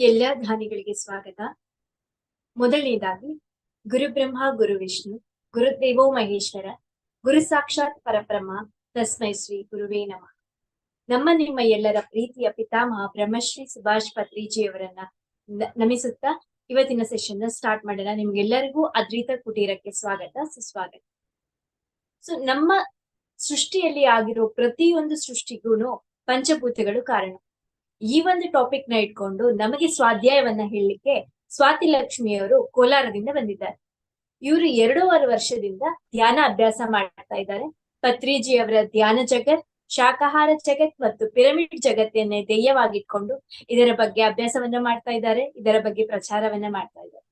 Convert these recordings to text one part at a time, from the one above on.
ಎಲ್ಲ ಧ್ಯಾನಿಗಳಿಗೆ ಸ್ವಾಗತ. ಮೊದಲನೇದಾಗಿ ಗುರುಬ್ರಹ್ಮ ಗುರು ವಿಷ್ಣು ಗುರುದೇವೋ ಮಹೇಶ್ವರ, ಗುರು ಸಾಕ್ಷಾತ್ ಪರಬ್ರಹ್ಮ, ತಸ್ಮೈ ಶ್ರೀ ಗುರುವೇ ನಮಃ. ನಮ್ಮ ನಿಮ್ಮ ಎಲ್ಲರ ಪ್ರೀತಿಯ ಪಿತಾಮಹ ಬ್ರಹ್ಮಶ್ರೀ ಸುಭಾಷ್ ಪತ್ರಿಜಿಯವರನ್ನ ನ- ನಮಿಸುತ್ತಾ ಇವತ್ತಿನ ಸೆಷನ್ ಸ್ಟಾರ್ಟ್ ಮಾಡೋಣ. ನಿಮ್ಗೆಲ್ಲರಿಗೂ ಅದ್ವಿತ ಕುಟೀರಕ್ಕೆ ಸ್ವಾಗತ, ಸುಸ್ವಾಗತ. ಸೊ ನಮ್ಮ ಸೃಷ್ಟಿಯಲ್ಲಿ ಆಗಿರೋ ಪ್ರತಿಯೊಂದು ಸೃಷ್ಟಿಗೂ ಪಂಚಭೂತಗಳು ಕಾರಣ. ಈ ಒಂದು ಟಾಪಿಕ್ನ ಇಟ್ಕೊಂಡು ನಮಗೆ ಸ್ವಾಧ್ಯಾಯವನ್ನ ಹೇಳಲಿಕ್ಕೆ ಸ್ವಾತಿ ಲಕ್ಷ್ಮಿಯವರು ಕೋಲಾರದಿಂದ ಬಂದಿದ್ದಾರೆ. ಇವರು ಎರಡೂವರೆ ವರ್ಷದಿಂದ ಧ್ಯಾನ ಅಭ್ಯಾಸ ಮಾಡ್ತಾ ಇದ್ದಾರೆ. ಪತ್ರಿಜಿ ಅವರ ಧ್ಯಾನ ಜಗತ್ ಶಾಕಾಹಾರ ಜಗತ್ ಮತ್ತು ಪಿರಮಿಡ್ ಜಗತ್ತನ್ನೇ ಧ್ಯೇಯವಾಗಿಟ್ಕೊಂಡು ಇದರ ಬಗ್ಗೆ ಅಭ್ಯಾಸವನ್ನ ಮಾಡ್ತಾ ಇದ್ದಾರೆ, ಇದರ ಬಗ್ಗೆ ಪ್ರಚಾರವನ್ನ ಮಾಡ್ತಾ ಇದ್ದಾರೆ.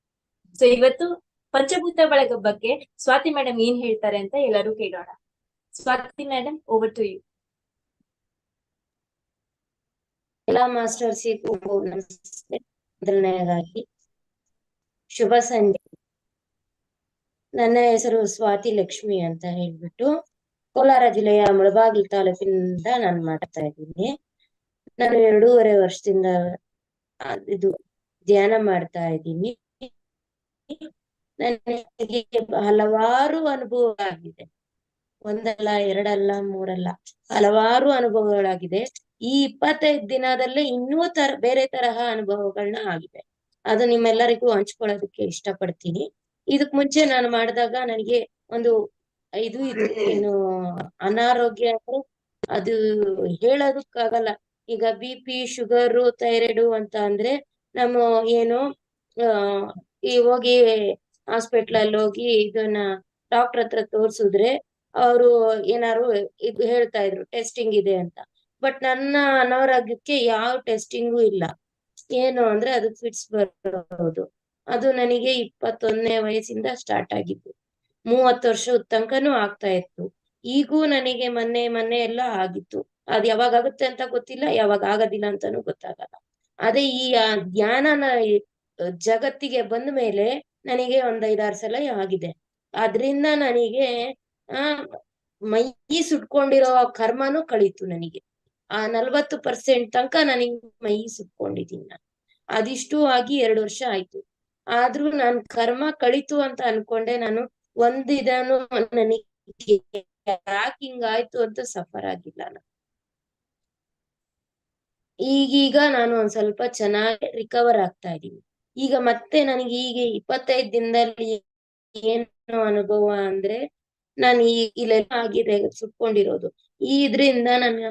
ಸೊ ಇವತ್ತು ಪಂಚಭೂತ ಬಳಗ ಬಗ್ಗೆ ಸ್ವಾತಿ ಮೇಡಮ್ ಏನ್ ಹೇಳ್ತಾರೆ ಅಂತ ಎಲ್ಲರೂ ಕೇಳೋಣ. Swathi madam over to you ಎಲ್ಲ ಮಾಸ್ಟರ್ಸಿಗೂ ನಮಸ್ತೆ. ಮೊದಲನೆಯದಾಗಿ, ಶುಭ ಸಂಜೆ. ನನ್ನ ಹೆಸರು ಸ್ವಾತಿ ಲಕ್ಷ್ಮಿ ಅಂತ ಹೇಳ್ಬಿಟ್ಟು ಕೋಲಾರ ಜಿಲ್ಲೆಯ ಮುಳಬಾಗಿಲು ತಾಲೂಕಿನಿಂದ ನಾನು ಮಾಡ್ತಾ ಇದ್ದೀನಿ. ನಾನು ಎರಡೂವರೆ ವರ್ಷದಿಂದ ಇದು ಧ್ಯಾನ ಮಾಡ್ತಾ ಇದ್ದೀನಿ. ನನಗೆ ಹಲವಾರು ಅನುಭವ ಆಗಿದೆ ಒಂದಲ್ಲ, ಎರಡಲ್ಲ, ಮೂರಲ್ಲ, ಹಲವಾರು ಅನುಭವಗಳಾಗಿದೆ. ಈ ಇಪ್ಪತ್ತೈದು ದಿನದಲ್ಲೇ ಇನ್ನೂ ತರ, ಬೇರೆ ತರಹ ಅನುಭವಗಳನ್ನ ಆಗಿದೆ. ಅದು ನಿಮ್ಮೆಲ್ಲರಿಗೂ ಹಂಚ್ಕೊಳ್ಳೋದಕ್ಕೆ ಇಷ್ಟಪಡ್ತೀನಿ. ಇದಕ್ ಮುಂಚೆ ನಾನು ಮಾಡಿದಾಗ ನನಗೆ ಒಂದು ಇದು ಇದು ಏನು ಅನಾರೋಗ್ಯ ಅಂದ್ರೆ ಅದು ಹೇಳೋದಕ್ಕಾಗಲ್ಲ. ಈಗ ಬಿ ಪಿ, ಶುಗರು, ಥೈರಾಯ್ಡು ಅಂತ ಅಂದ್ರೆ ನಮ್ಮ ಏನು ಈ ಹೋಗಿ ಹಾಸ್ಪಿಟ್ಲ್ ಅಲ್ಲಿ ಹೋಗಿ ಇದನ್ನ ಡಾಕ್ಟರ್ ಹತ್ರ ತೋರ್ಸಿದ್ರೆ ಅವರು ಏನಾರು ಇದು ಹೇಳ್ತಾ ಇದ್ರು ಟೆಸ್ಟಿಂಗ್ ಇದೆ ಅಂತ. ಬಟ್ ನನ್ನ ಅನಾರೋಗ್ಯಕ್ಕೆ ಯಾವ ಟೆಸ್ಟಿಂಗು ಇಲ್ಲ. ಏನು ಅಂದ್ರೆ ಅದು ಫಿಟ್ಸ್ ಬರೋದು. ಅದು ನನಗೆ ಇಪ್ಪತ್ತೊಂದನೇ ವಯಸ್ಸಿಂದ ಸ್ಟಾರ್ಟ್ ಆಗಿದ್ದು. ಮೂವತ್ತು ವರ್ಷದ ತನಕನೂ ಆಗ್ತಾ ಇತ್ತು. ಈಗೂ ನನಗೆ ಮೊನ್ನೆ ಮೊನ್ನೆ ಎಲ್ಲ ಆಗಿತ್ತು. ಅದ್ ಯಾವಾಗ ಆಗುತ್ತೆ ಅಂತ ಗೊತ್ತಿಲ್ಲ, ಯಾವಾಗ ಆಗೋದಿಲ್ಲ ಅಂತಾನೂ ಗೊತ್ತಾಗಲ್ಲ. ಅದೇ ಈ ಧ್ಯಾನನ ಜಗತ್ತಿಗೆ ಬಂದ ಮೇಲೆ ನನಗೆ ಒಂದ್ ಐದಾರು ಸಲ ಆಗಿದೆ. ಅದ್ರಿಂದ ನನಗೆ ಆ ಮೈ ಸುಟ್ಕೊಂಡಿರೋ ಕರ್ಮನೂ ಕಳೀತು ನನಗೆ. ಆ ನಲ್ವತ್ತು ಪರ್ಸೆಂಟ್ ತನಕ ನನಗೆ ಮೈ ಸುಟ್ಕೊಂಡಿದ್ದೀನಿ ನಾನು. ಅದಿಷ್ಟು ಆಗಿ ಎರಡು ವರ್ಷ ಆಯ್ತು. ಆದ್ರೂ ನನ್ ಕರ್ಮ ಕಳಿತು ಅಂತ ಅನ್ಕೊಂಡೆ ನಾನು, ಒಂದ್ ಇದನ್ನು ನನಗೆ ಯಾಕೆ ಹಿಂಗಾಯ್ತು ಅಂತ ಸಫರ್ ಆಗಿಲ್ಲ ನಾನು. ಈಗೀಗ ನಾನು ಒಂದ್ ಸ್ವಲ್ಪ ಚೆನ್ನಾಗಿ ರಿಕವರ್ ಆಗ್ತಾ ಇದ್ದೀನಿ. ಈಗ ಮತ್ತೆ ನನಗೆ ಈಗ ಇಪ್ಪತ್ತೈದು ದಿನದಲ್ಲಿ ಏನು ಅನುಭವ ಅಂದ್ರೆ ನಾನು ಈ ಇಲ್ಲೆಲ್ಲ ಆಗಿದೆ ಸುಟ್ಕೊಂಡಿರೋದು. ಈ ಇದ್ರಿಂದ ನನ್ನ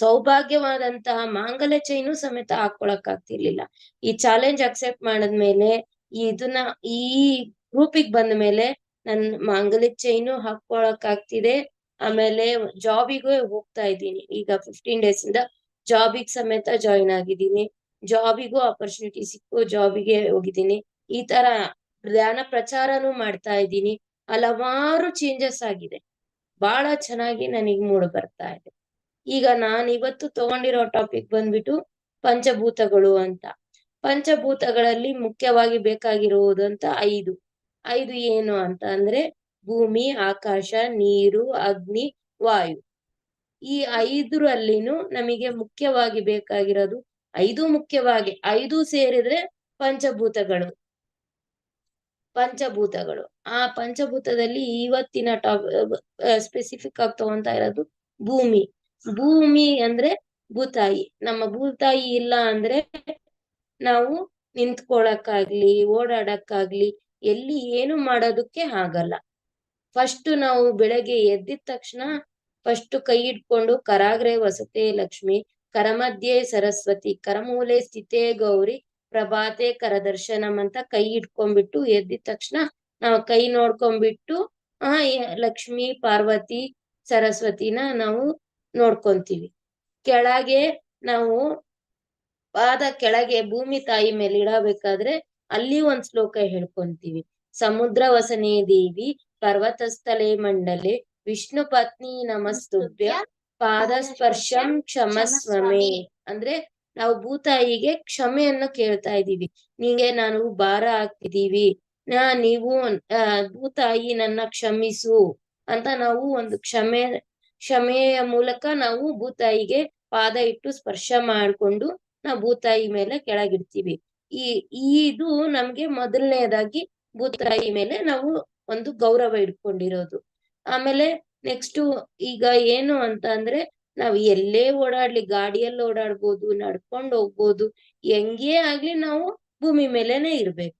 ಸೌಭಾಗ್ಯವಾದಂತಹ ಮಾಂಗಲ್ಯ ಚೈನು ಸಮೇತ ಹಾಕೊಳಕ್ ಆಗ್ತಿರ್ಲಿಲ್ಲ ಈ ಚಾಲೆಂಜ್ ಅಕ್ಸೆಪ್ಟ್ ಮಾಡಿದ್ಮೇಲೆ ಇದನ್ನ ಈ ಗ್ರೂಪಿಗೆ ಬಂದ ಮೇಲೆ ನನ್ ಮಾಂಗಲ್ಯ ಚೈನು ಹಾಕೊಳಕ್ ಆಗ್ತಿದೆ ಆಮೇಲೆ ಜಾಬಿಗೂ ಹೋಗ್ತಾ ಇದ್ದೀನಿ. ಈಗ ಫಿಫ್ಟೀನ್ ಡೇಸ್ ಇಂದ ಜಾಬಿಗೆ ಸಮೇತ ಜಾಯಿನ್ ಆಗಿದ್ದೀನಿ. ಜಾಬಿಗೂ ಆಪರ್ಚುನಿಟಿ ಸಿಕ್ಕು ಜಾಬಿಗೆ ಹೋಗಿದ್ದೀನಿ. ಈ ತರ ಧ್ಯಾನ ಪ್ರಚಾರನೂ ಮಾಡ್ತಾ ಇದ್ದೀನಿ. ಹಲವಾರು ಚೇಂಜಸ್ ಆಗಿದೆ. ಬಹಳ ಚೆನ್ನಾಗಿ ನನಗೆ ಮೂಡ್ ಬರ್ತಾ ಇದೆ. ಈಗ ನಾನು ಇವತ್ತು ತಗೊಂಡಿರೋ ಟಾಪಿಕ್ ಬಂದ್ಬಿಟ್ಟು ಪಂಚಭೂತಗಳು ಅಂತ. ಪಂಚಭೂತಗಳಲ್ಲಿ ಮುಖ್ಯವಾಗಿ ಬೇಕಾಗಿರುವುದು ಅಂತ ಐದು. ಐದು ಏನು ಅಂತ ಅಂದ್ರೆ ಭೂಮಿ, ಆಕಾಶ, ನೀರು, ಅಗ್ನಿ, ವಾಯು. ಈ ಐದರಲ್ಲಿನೂ ನಮಗೆ ಮುಖ್ಯವಾಗಿ ಬೇಕಾಗಿರೋದು ಐದು ಮುಖ್ಯವಾಗಿ ಐದು ಸೇರಿದ್ರೆ ಪಂಚಭೂತಗಳು. ಪಂಚಭೂತಗಳು. ಆ ಪಂಚಭೂತದಲ್ಲಿ ಇವತ್ತಿನ ಟಾಪ್ ಸ್ಪೆಸಿಫಿಕ್ ಆಗಿ ತಗೊಂತ ಇರೋದು ಭೂಮಿ. ಭೂಮಿ ಅಂದ್ರೆ ಭೂತಾಯಿ. ನಮ್ಮ ಭೂತಾಯಿ ಇಲ್ಲ ಅಂದ್ರೆ ನಾವು ನಿಂತ್ಕೊಳಕ್ಕಾಗ್ಲಿ, ಓಡಾಡಕ್ಕಾಗ್ಲಿ, ಎಲ್ಲಿ ಏನು ಮಾಡೋದಕ್ಕೆ ಆಗಲ್ಲ. ಫಸ್ಟ್ ನಾವು ಬೆಳಗ್ಗೆ ಎದ್ದಿದ ತಕ್ಷಣ ಫಸ್ಟ್ ಕೈ ಇಟ್ಕೊಂಡು ಕರಾಗ್ರೆ ವಸತೆ ಲಕ್ಷ್ಮಿ, ಕರಮಧ್ಯೆ ಸರಸ್ವತಿ, ಕರಮೂಲೆ ಸ್ಥಿತೇ ಗೌರಿ, ಪ್ರಭಾತೆ ಕರದರ್ಶನಂ ಅಂತ ಕೈ ಇಟ್ಕೊಂಡ್ಬಿಟ್ಟು ಎದ್ದಿದ ತಕ್ಷಣ ನಾವು ಕೈ ನೋಡ್ಕೊಂಡ್ಬಿಟ್ಟು, ಆ, ಲಕ್ಷ್ಮಿ, ಪಾರ್ವತಿ, ಸರಸ್ವತಿನ ನಾವು ನೋಡ್ಕೊಂತೀವಿ. ಕೆಳಗೆ ನಾವು ಪಾದ ಕೆಳಗೆ ಭೂಮಿ ತಾಯಿ ಮೇಲೆ ಇಡಬೇಕಾದ್ರೆ ಅಲ್ಲಿ ಒಂದ್ ಶ್ಲೋಕ ಹೇಳ್ಕೊಂತೀವಿ. ಸಮುದ್ರ ವಸನೆ ದೇವಿ ಪರ್ವತಸ್ಥಲೆ ಮಂಡಲೆ ವಿಷ್ಣು ಪತ್ನಿ ನಮಸ್ತುಭ್ಯ ಪಾದ ಸ್ಪರ್ಶಂ ಕ್ಷಮಸ್ವಮೆ. ಅಂದ್ರೆ ನಾವು ಭೂತಾಯಿಗೆ ಕ್ಷಮೆಯನ್ನು ಕೇಳ್ತಾ ಇದೀವಿ ನಿಂಗೆ ನಾನು ಭಾರ ಹಾಕಿದೀವಿ ನಾ ನೀವು ಭೂತಾಯಿ ನನ್ನ ಕ್ಷಮಿಸು ಅಂತ ನಾವು ಒಂದು ಕ್ಷಮೆ ಕ್ಷಮೆಯ ಮೂಲಕ ನಾವು ಭೂತಾಯಿಗೆ ಪಾದ ಇಟ್ಟು ಸ್ಪರ್ಶ ಮಾಡ್ಕೊಂಡು ನಾವು ಭೂತಾಯಿ ಮೇಲೆ ಕೆಳಗಿಡ್ತೀವಿ. ಈ, ಇದು ನಮ್ಗೆ ಮೊದಲನೇದಾಗಿ ಭೂತಾಯಿ ಮೇಲೆ ನಾವು ಒಂದು ಗೌರವ ಇಟ್ಕೊಂಡಿರೋದು. ಆಮೇಲೆ ನೆಕ್ಸ್ಟ್ ಈಗ ಏನು ಅಂತ ಅಂದ್ರೆ ನಾವ್ ಎಲ್ಲೇ ಓಡಾಡ್ಲಿ, ಗಾಡಿಯಲ್ಲಿ ಓಡಾಡ್ಬೋದು, ನಡ್ಕೊಂಡು ಹೋಗ್ಬೋದು, ಹೆಂಗೇ ಆಗ್ಲಿ ನಾವು ಭೂಮಿ ಮೇಲೆನೆ ಇರ್ಬೇಕು.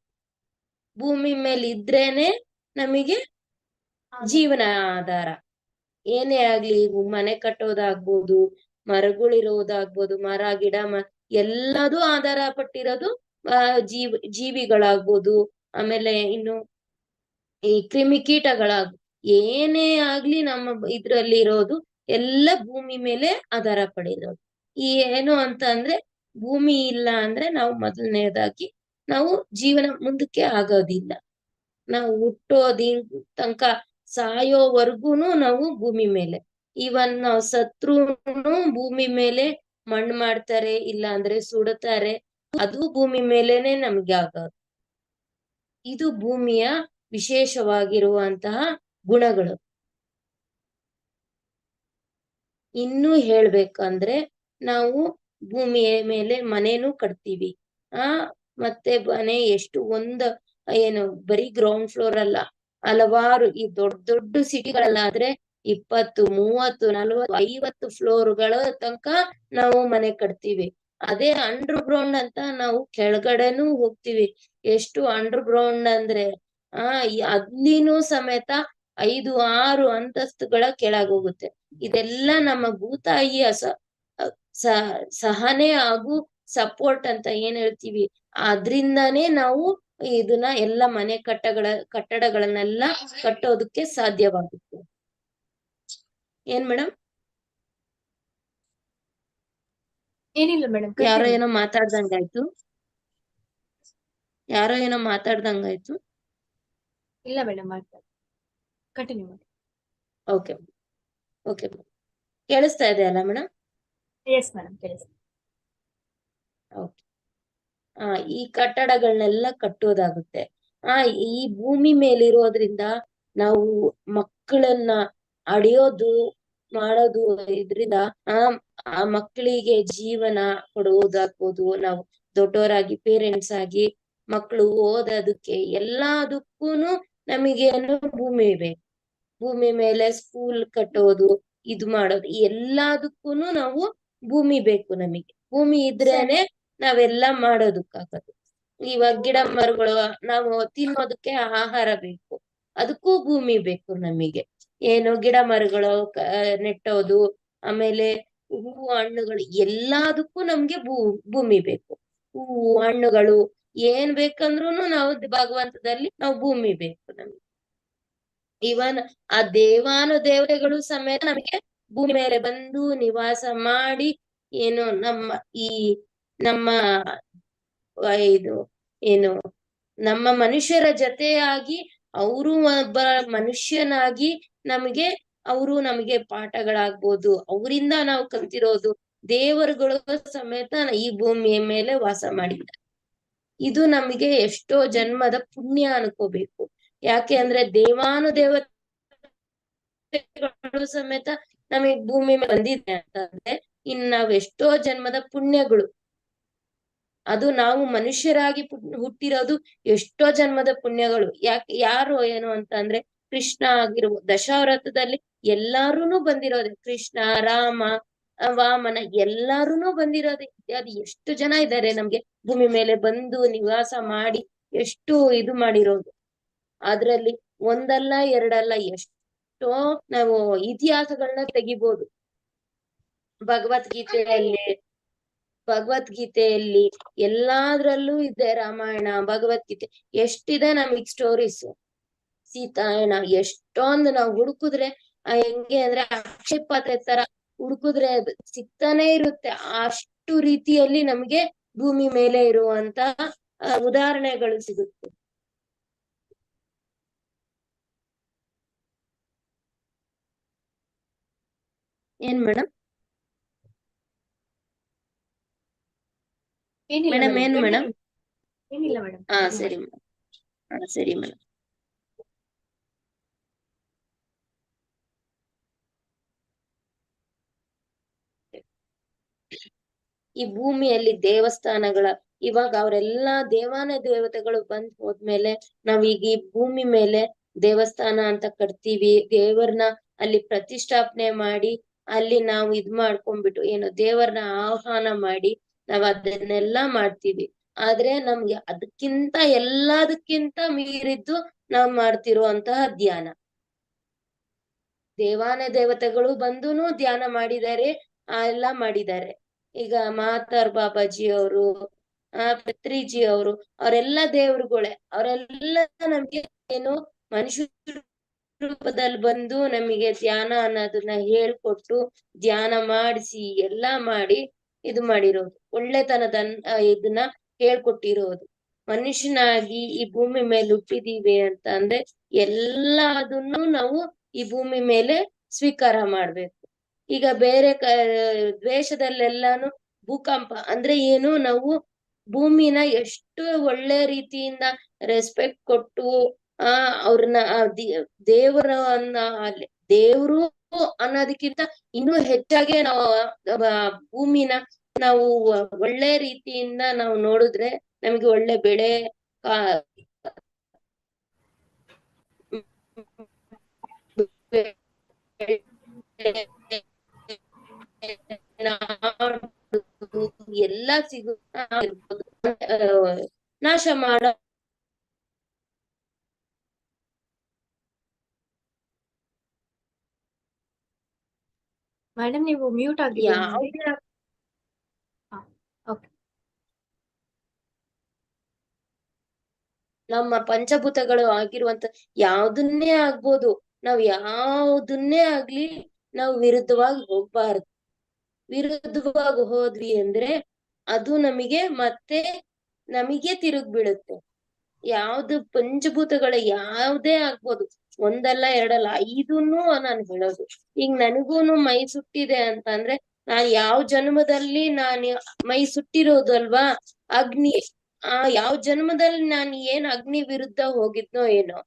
ಭೂಮಿ ಮೇಲೆ ಇದ್ರೇನೆ ನಮಗೆ ಜೀವನ ಆಧಾರ. ಏನೇ ಆಗ್ಲಿ ಮನೆ ಕಟ್ಟೋದಾಗ್ಬೋದು, ಮರಗಳಿರೋದಾಗ್ಬೋದು, ಮರ, ಗಿಡ, ಮ, ಎಲ್ಲದೂ ಆಧಾರ ಪಟ್ಟಿರೋದು, ಆ, ಜೀವ, ಜೀವಿಗಳಾಗ್ಬೋದು, ಆಮೇಲೆ ಇನ್ನು ಈ ಕ್ರಿಮಿಕೀಟಗಳಾಗ್, ಏನೇ ಆಗ್ಲಿ ನಮ್ಮ ಇದ್ರಲ್ಲಿ ಇರೋದು ಎಲ್ಲ ಭೂಮಿ ಮೇಲೆ ಆಧಾರ ಪಡೆಯೋದು. ಈ ಏನು ಅಂತ ಅಂದ್ರೆ, ಭೂಮಿ ಇಲ್ಲ ಅಂದ್ರೆ ನಾವು ಮೊದಲನೇದಾಗಿ ನಾವು ಜೀವನ ಮುಂದಕ್ಕೆ ಆಗೋದಿಲ್ಲ. ನಾವು ಹುಟ್ಟೋದಿ ತನಕ ಸಾಯೋವರ್ಗುನು ನಾವು ಭೂಮಿ ಮೇಲೆ. ಇವನ್ ನಾವು ಸತ್ರುನು ಭೂಮಿ ಮೇಲೆ ಮಣ್ಣು ಮಾಡ್ತಾರೆ, ಇಲ್ಲ ಅಂದ್ರೆ ಸುಡತಾರೆ, ಅದು ಭೂಮಿ ಮೇಲೆನೆ ನಮ್ಗೆ ಆಗೋದು. ಇದು ಭೂಮಿಯ ವಿಶೇಷವಾಗಿರುವಂತಹ ಗುಣಗಳು. ಇನ್ನು ಹೇಳ್ಬೇಕಂದ್ರೆ ನಾವು ಭೂಮಿಯ ಮೇಲೆ ಮನೇನು ಕಟ್ತೀವಿ. ಆ, ಮತ್ತೆ ಮನೆ ಎಷ್ಟು ಒಂದ್, ಏನು, ಬರೀ ಗ್ರೌಂಡ್ ಫ್ಲೋರ್ ಅಲ್ಲ. ಹಲವಾರು ಈ ದೊಡ್ಡ ದೊಡ್ಡ ಸಿಟಿಗಳಲ್ಲಾದ್ರೆ ಇಪ್ಪತ್ತು, ಮೂವತ್ತು, ನಲ್ವತ್ತು, ಐವತ್ತು ಫ್ಲೋರ್ಗಳ ತನಕ ನಾವು ಮನೆ ಕಟ್ತೀವಿ. ಅದೇ ಅಂಡರ್ ಗ್ರೌಂಡ್ ಅಂತ ನಾವು ಕೆಳಗಡೆನೂ ಹೋಗ್ತೀವಿ. ಎಷ್ಟು ಅಂಡರ್ ಗ್ರೌಂಡ್ ಅಂದ್ರೆ, ಆ ಅಲ್ಲಿನೂ ಸಮೇತ ಐದು, ಆರು ಅಂತಸ್ತುಗಳ ಕೆಳಗ್ ಹೋಗುತ್ತೆ. ಇದೆಲ್ಲ ನಮ್ಮ ಭೂತಾಯಿಯ ಸಹನೆ ಹಾಗೂ ಸಪೋರ್ಟ್ ಅಂತ ಏನ್ ಹೇಳ್ತೀವಿ? ಅದ್ರಿಂದಾನೇ ನಾವು ಇದನ್ನ ಎಲ್ಲ ಮನೆ ಕಟ್ಟಗಳ ಕಟ್ಟಡಗಳನ್ನೆಲ್ಲ ಕಟ್ಟೋದಕ್ಕೆ ಸಾಧ್ಯವಾಗುತ್ತೆ. ಏನ್ ಮೇಡಮ್ ಏನಿಲ್ಲ ಮೇಡಮ್ ಯಾರೋ ಏನೋ ಮಾತಾಡ್ದಂಗಾಯ್ತು ಯಾರೋ ಏನೋ ಮಾತಾಡ್ದಂಗಾಯ್ತು ಇಲ್ಲ ಮೇಡಮ್ ಕಂಟಿನ್ಯೂ ಮಾಡಿ. Okay okay. ಕೇಳಿಸ್ತಾ ಇದೆ ಅಲ್ಲ ಮೇಡಮ್ ಎಸ್ ಮೇಡಮ್ ಕೇಳಿಸ್ತಾ ಓಕೆ. ಆ, ಈ ಕಟ್ಟಡಗಳನ್ನೆಲ್ಲ ಕಟ್ಟೋದಾಗುತ್ತೆ. ಆ, ಈ ಭೂಮಿ ಮೇಲಿರೋದ್ರಿಂದ ನಾವು ಮಕ್ಕಳನ್ನ ಅಡಿಯೋದು ಮಾಡೋದು ಇದ್ರಿಂದ ಆ ಆ ಮಕ್ಕಳಿಗೆ ಜೀವನ ಕೊಡುವುದಾಗ್ಬೋದು. ನಾವು ದೊಡ್ಡವರಾಗಿ ಪೇರೆಂಟ್ಸ್ ಆಗಿ ಮಕ್ಕಳು ಓದೋದಕ್ಕೆ ಎಲ್ಲದಕ್ಕೂನು ನಮಗೇನು ಭೂಮಿ ಬೇಕು ಭೂಮಿ ಮೇಲೆ ಸ್ಕೂಲ್ ಕಟ್ಟೋದು, ಇದು ಮಾಡೋದು ಎಲ್ಲದಕ್ಕೂನು ನಾವು ಭೂಮಿ ಬೇಕು ನಮಗೆ. ಭೂಮಿ ಇದ್ರೇನೆ ನಾವೆಲ್ಲ ಮಾಡೋದಕ್ಕಾಗದು. ಇವಾಗ ಗಿಡ ಮರಗಳು, ನಾವು ತಿನ್ನೋದಕ್ಕೆ ಆಹಾರ ಬೇಕು. ಅದಕ್ಕೂ ಭೂಮಿ ಬೇಕು ನಮಗೆ. ಏನು ಗಿಡ ಮರಗಳು ನೆಟ್ಟೋದು, ಆಮೇಲೆ ಹೂವು, ಹಣ್ಣುಗಳು ಎಲ್ಲದಕ್ಕೂ ನಮ್ಗೆ ಭೂ, ಭೂಮಿ ಬೇಕು. ಹೂವು, ಹಣ್ಣುಗಳು ಏನ್ ಬೇಕಂದ್ರೂನು ನಾವು ಭಗವಂತದಲ್ಲಿ ನಾವು ಭೂಮಿ ಬೇಕು ನಮ್ಗೆ. ಇವನ್ ಆ ದೇವಾನು ದೇವತೆಗಳು ಸಮೇತ ನಮಗೆ ಭೂಮಿ ಮೇಲೆ ಬಂದು ನಿವಾಸ ಮಾಡಿ, ಏನು ನಮ್ಮ ಈ ನಮ್ಮ ಇದು, ಏನು, ನಮ್ಮ ಮನುಷ್ಯರ ಜತೆಯಾಗಿ ಅವರು ಒಬ್ಬ ಮನುಷ್ಯನಾಗಿ ನಮಗೆ, ಅವರು ನಮಗೆ ಪಾಠಗಳಾಗ್ಬೋದು. ಅವರಿಂದ ನಾವು ಕಲ್ತಿರೋದು ದೇವರುಗಳು ಸಮೇತ ಈ ಭೂಮಿಯ ಮೇಲೆ ವಾಸ ಮಾಡಿದ್ದಾರೆ. ಇದು ನಮಗೆ ಎಷ್ಟೋ ಜನ್ಮದ ಪುಣ್ಯ ಅನ್ಕೋಬೇಕು. ಯಾಕೆ ಅಂದ್ರೆ ದೇವಾನು ದೇವತೆಗಳು ಸಮೇತ ನಮಗ್ ಭೂಮಿ ಮೇಲೆ ಬಂದಿದೆ ಅಂತಂದ್ರೆ ಇನ್ ನಾವ್ ಎಷ್ಟೋ ಜನ್ಮದ ಪುಣ್ಯಗಳು ಅದು ನಾವು ಮನುಷ್ಯರಾಗಿ ಹುಟ್ಟಿರೋದು ಎಷ್ಟೋ ಜನ್ಮದ ಪುಣ್ಯಗಳು. ಯಾಕೆ, ಯಾರು ಏನು ಅಂತ ಅಂದ್ರೆ ಕೃಷ್ಣ ಆಗಿರುವ ದಶಾವ್ರತದಲ್ಲಿ ಎಲ್ಲಾರುನು ಬಂದಿರೋದೆ. ಕೃಷ್ಣ, ರಾಮ, ವಾಮನ ಎಲ್ಲಾರುನು ಬಂದಿರೋದೆ. ಇತ್ಯಾದಿ ಎಷ್ಟು ಜನ ಇದ್ದಾರೆ ನಮ್ಗೆ? ಭೂಮಿ ಮೇಲೆ ಬಂದು ನಿವಾಸ ಮಾಡಿ ಎಷ್ಟು ಇದು ಮಾಡಿರೋದು. ಅದ್ರಲ್ಲಿ ಒಂದಲ್ಲ, ಎರಡಲ್ಲ ಎಷ್ಟೋ ನಾವು ಇತಿಹಾಸಗಳನ್ನ ತೆಗಿಬೋದು. ಭಗವದ್ಗೀತೆಯಲ್ಲಿ ಭಗವದ್ಗೀತೆಯಲ್ಲಿ ಎಲ್ಲಾದ್ರಲ್ಲೂ ಇದೆ ರಾಮಾಯಣ, ಭಗವದ್ಗೀತೆ. ಎಷ್ಟಿದೆ ನಮಗ್ ಸ್ಟೋರೀಸ್ ಸೀತಾಯಣ ಎಷ್ಟೊಂದು ನಾವು ಹುಡುಕುದ್ರೆ ಹೆಂಗೆ ಅಂದ್ರೆ ಆಕ್ಷೇಪಾತ್ರೆ ತರ ಹುಡುಕುದ್ರೆ ಸಿಗ್ತಾನೆ ಇರುತ್ತೆ. ಅಷ್ಟು ರೀತಿಯಲ್ಲಿ ನಮ್ಗೆ ಭೂಮಿ ಮೇಲೆ ಇರುವಂತ ಉದಾಹರಣೆಗಳು ಸಿಗುತ್ತೆ. ಏನ್ ಮೇಡಮ್ madam, ಏನು. ಏನಿಲ್ಲ ಮೇಡಮ್? ಹಾ ಸರಿ ಮೇಡಮ್. ಹಾ ಸರಿ ಮೇಡಮ್. ಈ ಭೂಮಿಯಲ್ಲಿ ದೇವಸ್ಥಾನಗಳ ಇವಾಗ ಅವರೆಲ್ಲಾ ದೇವಾನ ದೇವತೆಗಳು ಬಂದ್ ಹೋದ್ಮೇಲೆ ನಾವೀಗ ಈ ಭೂಮಿ ಮೇಲೆ ದೇವಸ್ಥಾನ ಅಂತ ಕಟ್ತೀವಿ. ದೇವರನ್ನ ಅಲ್ಲಿ ಪ್ರತಿಷ್ಠಾಪನೆ ಮಾಡಿ ಅಲ್ಲಿ ನಾವು ಇದ್ ಮಾಡ್ಕೊಂಡ್ಬಿಟ್ಟು ಏನು ದೇವರನ್ನ ಆಹ್ವಾನ ಮಾಡಿ ನಾವ್ ಅದನ್ನೆಲ್ಲಾ ಮಾಡ್ತೀವಿ. ಆದ್ರೆ ನಮ್ಗೆ ಅದಕ್ಕಿಂತ ಎಲ್ಲದಕ್ಕಿಂತ ಮೀರಿದ್ದು ನಾವ್ ಮಾಡ್ತಿರುವಂತಹ ಧ್ಯಾನ. ದೇವಾನ ದೇವತೆಗಳು ಬಂದೂನು ಧ್ಯಾನ ಮಾಡಿದ್ದಾರೆ ಆ ಎಲ್ಲಾ ಮಾಡಿದ್ದಾರೆ. ಈಗ ಮಾತಾರ್ ಬಾಬಾಜಿ ಅವರು ಆ ಪತ್ರಿಜಿ ಅವರು ಅವರೆಲ್ಲ ದೇವ್ರುಗಳೇ, ಅವರೆಲ್ಲ ನಮ್ಗೆ ಏನು ಮನುಷ್ಯ ರೂಪದಲ್ಲಿ ಬಂದು ನಮಗೆ ಧ್ಯಾನ ಅನ್ನೋದನ್ನ ಹೇಳ್ಕೊಟ್ಟು ಧ್ಯಾನ ಮಾಡಿಸಿ ಎಲ್ಲಾ ಮಾಡಿ ಇದು ಮಾಡಿರೋದು. ಒಳ್ಳೆತನದ ಇದನ್ನ ಹೇಳ್ಕೊಟ್ಟಿರೋದು. ಮನುಷ್ಯನಾಗಿ ಈ ಭೂಮಿ ಮೇಲೆ ಹುಟ್ಟಿದೀವಿ ಅಂತ ಅಂದ್ರೆ ಎಲ್ಲದನ್ನು ನಾವು ಈ ಭೂಮಿ ಮೇಲೆ ಸ್ವೀಕಾರ ಮಾಡ್ಬೇಕು. ಈಗ ಬೇರೆ ಕ, ದ್ವೇಷದಲ್ಲೆಲ್ಲಾನು ಭೂಕಂಪ ಅಂದ್ರೆ ಏನು? ನಾವು ಭೂಮಿನ ಎಷ್ಟು ಒಳ್ಳೆ ರೀತಿಯಿಂದ ರೆಸ್ಪೆಕ್ಟ್ ಕೊಟ್ಟು, ಆ, ಅವ್ರನ್ನ, ಆ, ದಿ- ದೇವರನ್ನ ಅಲ್ಲಿ ದೇವ್ರು ಅನ್ನೋದಕ್ಕಿಂತ ಇನ್ನೂ ಹೆಚ್ಚಾಗಿ ನಾವು ಭೂಮಿನ ನಾವು ಒಳ್ಳೆ ರೀತಿಯಿಂದ ನಾವು ನೋಡಿದ್ರೆ ನಮಗೆ ಒಳ್ಳೆ ಬೆಳೆ ಎಲ್ಲ ಸಿಗು ನಾಶ ಮಾಡ ಮೇಡಮ್ ನೀವು ಮ್ಯೂಟ್ ಆಗಿದ್ದೀರಾ? ನಮ್ಮ ಪಂಚಭೂತಗಳು ಆಗಿರುವಂತ ಯಾವ್ದನ್ನೇ ಆಗ್ಬೋದು ನಾವ್ ಯಾವ್ದನ್ನೇ ಆಗ್ಲಿ ನಾವು ವಿರುದ್ಧವಾಗಿ ಹೋಗ್ಬಾರ್ದು. ವಿರುದ್ಧವಾಗಿ ಹೋದ್ವಿ ಅಂದ್ರೆ ಅದು ನಮಗೆ ಮತ್ತೆ ನಮಗೆ ತಿರುಗ್ ಬೀಳುತ್ತೆ ಯಾವ್ದು ಪಂಚಭೂತಗಳ ಯಾವ್ದೇ ಆಗ್ಬೋದು ಒಂದಲ್ಲ ಎರಡಲ್ಲ ಐದುನು ನಾನು ಹೇಳೋದು. ಈಗ ನನಗೂನು ಮೈ ಸುಟ್ಟಿದೆ ಅಂತ ಅಂದ್ರೆ ನಾನ್ ಯಾವ ಜನ್ಮದಲ್ಲಿ ನಾನು ಮೈ ಸುಟ್ಟಿರೋದು ಅಲ್ವಾ ಅಗ್ನಿ, ಆ ಯಾವ ಜನ್ಮದಲ್ಲಿ ನಾನು ಏನ್ ಅಗ್ನಿ ವಿರುದ್ಧ ಹೋಗಿದ್ನೋ ಏನೋ,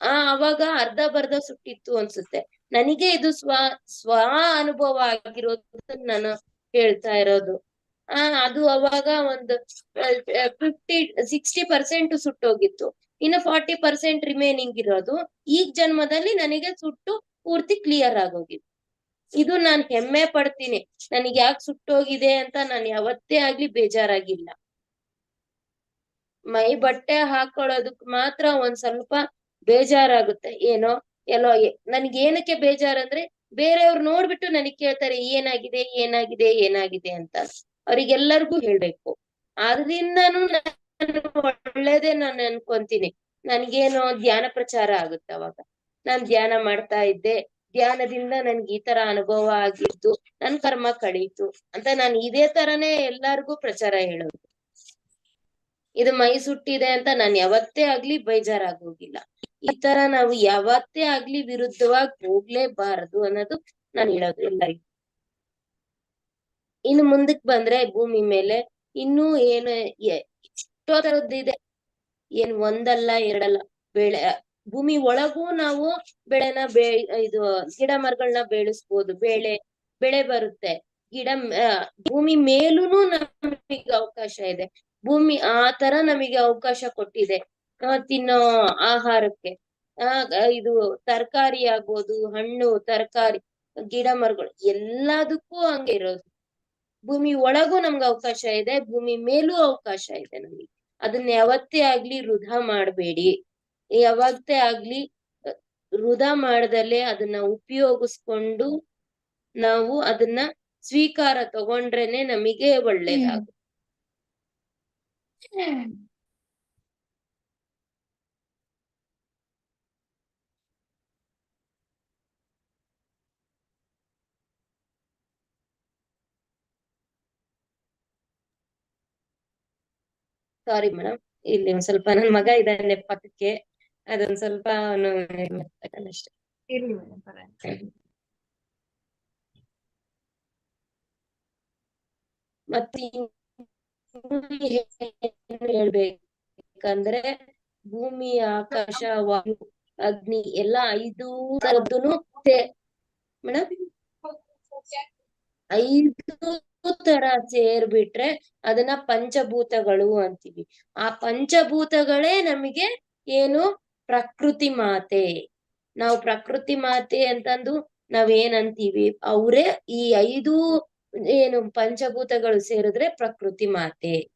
ಆ ಅವಾಗ ಅರ್ಧ ಬರ್ಧ ಸುಟ್ಟಿತ್ತು ಅನ್ಸುತ್ತೆ. ನನಗೆ ಇದು ಸ್ವ ಸ್ವ ಅನುಭವ ಆಗಿರೋದು ನಾನು ಹೇಳ್ತಾ ಇರೋದು. ಆ ಅದು ಅವಾಗ ಒಂದು ಫಿಫ್ಟಿ ಸಿಕ್ಸ್ಟಿ ಪರ್ಸೆಂಟ್ ಸುಟ್ಟೋಗಿತ್ತು. ಇನ್ನು ಫಾರ್ಟಿ ಪರ್ಸೆಂಟ್ ರಿಮೈನಿಂಗ್ ಇರೋದು. ಈಗ ಜನ್ಮದಲ್ಲಿ ನನಗೆ ಸುಟ್ಟು ಪೂರ್ತಿ ಕ್ಲಿಯರ್ ಆಗೋಗಿದೆ. ಇದು ನಾನ್ ಹೆಮ್ಮೆ ಪಡ್ತೀನಿ. ನನಗೆ ಯಾಕೆ ಸುಟ್ಟೋಗಿದೆ ಅಂತ ನಾನು ಯಾವತ್ತೇ ಆಗ್ಲಿ ಬೇಜಾರಾಗಿಲ್ಲ. ಮೈ ಬಟ್ಟೆ ಹಾಕೊಳ್ಳೋದಕ್ ಮಾತ್ರ ಒಂದ್ ಸ್ವಲ್ಪ ಬೇಜಾರಾಗುತ್ತೆ. ಏನೋ, ಎಲ್ಲೋ ನನ್ಗೆ ಏನಕ್ಕೆ ಬೇಜಾರಂದ್ರೆ ಬೇರೆಯವ್ರು ನೋಡ್ಬಿಟ್ಟು ನನಗ್ ಕೇಳ್ತಾರೆ, ಏನಾಗಿದೆ ಏನಾಗಿದೆ ಏನಾಗಿದೆ ಅಂತ. ಅವ್ರಿಗೆಲ್ಲರಿಗೂ ಹೇಳ್ಬೇಕು. ಆದ್ರಿಂದಾನು ನಾನು ಒಳ್ಳೇದೇ ನಾನು ಅನ್ಕೊಂತೀನಿ. ನನ್ಗೇನೋ ಧ್ಯಾನ ಪ್ರಚಾರ ಆಗುತ್ತೆ ಅವಾಗ. ನಾನ್ ಧ್ಯಾನ ಮಾಡ್ತಾ ಇದ್ದೆ. ಧ್ಯಾನದಿಂದ ನನ್ಗೆ ಈ ತರ ಅನುಭವ ಆಗಿದ್ದು, ನನ್ ಕರ್ಮ ಕಳೀತು ಅಂತ ನಾನು ಇದೇ ತರನೇ ಎಲ್ಲಾರ್ಗೂ ಪ್ರಚಾರ ಹೇಳೋದು. ಇದು ಮೈ ಸುಟ್ಟಿದೆ ಅಂತ ನಾನ್ ಯಾವತ್ತೇ ಆಗ್ಲಿ ಬೇಜಾರಾಗೋಗಿಲ್ಲ ಈ ತರ ನಾವು ಯಾವತ್ತೇ ಆಗ್ಲಿ ವಿರುದ್ಧವಾಗಿ ಹೋಗ್ಲೇಬಾರದು ಅನ್ನೋದು ನಾನು ಹೇಳೋದು ಎಲ್ಲರಿಗೂ. ಇನ್ನು ಮುಂದಕ್ ಬಂದ್ರೆ ಭೂಮಿ ಮೇಲೆ ಇನ್ನೂ ಏನು ಎಷ್ಟೋ ತರದ್ದಿದೆ ಏನ್ ಒಂದಲ್ಲ ಎರಡಲ್ಲ. ಬೆಳೆ, ಭೂಮಿ ಒಳಗೂ ನಾವು ಬೆಳೆನ ಬೆ, ಇದು ಗಿಡ ಮರಗಳನ್ನ ಬೆಳೆಸ್ಬೋದು. ಬೆಳೆ ಬೆಳೆ ಬರುತ್ತೆ. ಗಿಡ ಭೂಮಿ ಮೇಲೂನು ನಮಗೆ ಅವಕಾಶ ಇದೆ. ಭೂಮಿ ಆ ತರ ನಮಗೆ ಅವಕಾಶ ಕೊಟ್ಟಿದೆ. ತಿನ್ನೋ ಆಹಾರಕ್ಕೆ. ಆ, ಇದು ತರಕಾರಿ ಆಗ್ಬೋದು, ಹಣ್ಣು, ತರಕಾರಿ, ಗಿಡ ಮರಗಳು ಎಲ್ಲದಕ್ಕೂ ಹಂಗೆ ಇರೋದು. ಭೂಮಿ ಒಳಗೂ ನಮ್ಗೆ ಅವಕಾಶ ಇದೆ. ಭೂಮಿ ಮೇಲೂ ಅವಕಾಶ ಇದೆ ನಮಗೆ. ಅದನ್ನ ಯಾವತ್ತೇ ಆಗ್ಲಿ ವೃಧಾ ಮಾಡಬೇಡಿ. ಯಾವತ್ತೇ ಆಗ್ಲಿ ವೃಧಾ ಮಾಡ್ದಲೆ ಅದನ್ನ ಉಪಯೋಗಿಸ್ಕೊಂಡು ನಾವು ಅದನ್ನ ಸ್ವೀಕಾರ ತಗೊಂಡ್ರೇನೆ ನಮಗೆ ಒಳ್ಳೇದಾಗುತ್ತೆ ಸಾರಿ ಮೇಡಮ್ ಇಲ್ಲಿ ಒಂದ್ ಸ್ವಲ್ಪ ನನ್ ಮಗ ಇದ್ದಾನೆ ಪಕ್ಕಕ್ಕೆ. ಅದೊಂದ್ ಸ್ವಲ್ಪ ಅವನು ಅಷ್ಟೇ. ಇರ್ಲಿ ಮೇಡಮ್ ಪರವಾಗಿಲ್ಲ. ಮತ್ತೆ ಹೇಳ್ಬೇಕಂದ್ರೆ ಭೂಮಿ ಆಕಾಶ ವಾಯು ಅಗ್ನಿ ಎಲ್ಲಾ ಐದು ಮೇಡಮ್ ಐದು ತರ ಸೇರ್ಬಿಟ್ರೆ ಅದನ್ನ ಪಂಚಭೂತಗಳು ಅಂತೀವಿ. ಆ ಪಂಚಭೂತಗಳೇ ನಮಗೆ ಏನು? ಪ್ರಕೃತಿ ಮಾತೆ. ನಾವು ಪ್ರಕೃತಿ ಮಾತೆ ಅಂತಂದು ನಾವೇನಂತೀವಿ? ಅವರೇ ಈ ಐದು ಏನು ಪಂಚಭೂತಗಳು ಸೇರಿದ್ರೆ ಪ್ರಕೃತಿ ಮಾತೆ.